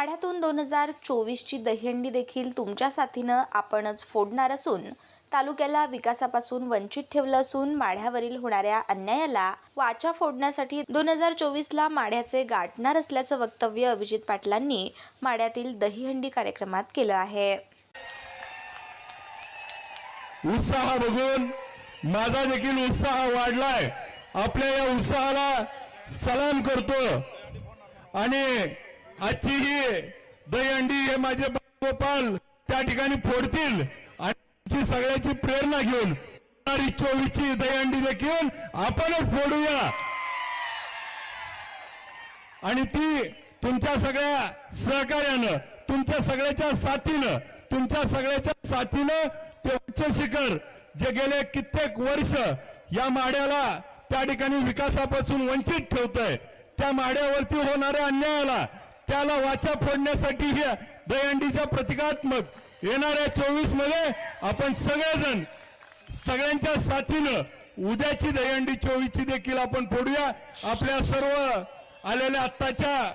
माढ्यातून दोन हजार चोवीसची दहीहंडी देखील तुमच्या साथीनं आपणच फोडणार असून तालुक्याला विकासापासून वंचित ठेवलं असून माढ्यावरील होणाऱ्या अन्यायाला वाचा फोडण्यासाठी दोन हजार चोवीसला माढ्याचे गाठणार असल्याचं वक्तव्य अभिजित पाटलांनी माढ्यातील दहीहंडी कार्यक्रमात केलं आहे. उत्साह बघून माझा देखील उत्साह वाढलाय. आपल्या या उत्साहाला सलाम करतो. आणि आजची ही दहीहंडी हे माझे गोपाल त्या ठिकाणी फोडतील. आणि सगळ्याची प्रेरणा घेऊन चोवीसची दहीहंडी देखील आपणच फोडूया. आणि ती तुमच्या सगळ्या सहकार्यानं तुमच्या सगळ्याच्या साथीनं तुमच्या सगळ्याच्या साथीनं ते उच्च शिखर जे गेले कित्येक वर्ष या माड्याला त्या ठिकाणी विकासापासून वंचित ठेवतंय. त्या माड्यावरती होणाऱ्या अन्यायाला त्याला वाचा फोडण्यासाठी या दहीहंडीच्या प्रतिकात्मक येणाऱ्या चोवीसमध्ये आपण सगळेजण सगळ्यांच्या साथीनं उद्याची दहीहंडी चोवीसची देखील आपण फोडूया. आपल्या सर्व आलेल्या आत्ताच्या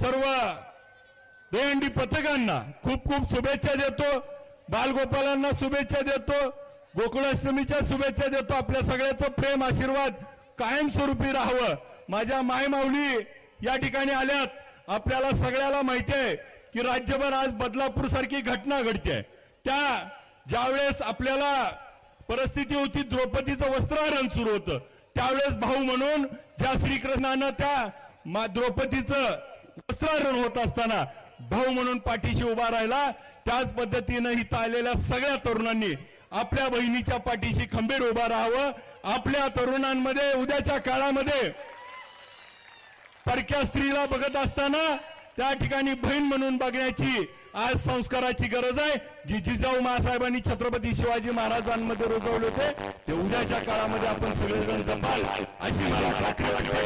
सर्व दहीहंडी पथकांना खूप खूप शुभेच्छा देतो. बालगोपालांना शुभेच्छा देतो. गोकुळाष्टमीच्या शुभेच्छा देतो. आपल्या सगळ्याचं प्रेम आशीर्वाद कायमस्वरूपी राहावं. माझ्या मायमावली या ठिकाणी आल्यात. आपल्याला सगळ्याला माहिती आहे की राज्यभर आज बदलापूर सारखी घटना घडते त्या ज्यावेळेस आपल्याला परिस्थिती होती द्रौपदीचं वस्त्रहरण सुरू होतं. त्यावेळेस भाऊ म्हणून ज्या श्रीकृष्णानं त्या मा- द्रौपदीचं वस्त्रहरण होत असताना भाऊ म्हणून पाठीशी उभा राहिला. त्याच पद्धतीनं इथं आलेल्या सगळ्या तरुणांनी आपल्या बहिणीच्या पाठीशी खंबीर उभा राहावं. आपल्या तरुणांमध्ये उद्याच्या काळामध्ये परक्या स्त्रीला बघत असताना त्या ठिकाणी बहीण म्हणून बघण्याची आज संस्काराची गरज आहे. जी जिजाऊ महासाहेबांनी छत्रपती शिवाजी महाराजांमध्ये रुजवले होते ते उद्याच्या काळामध्ये आपण सगळेजण जपाल अशी मला खात्री वाटते.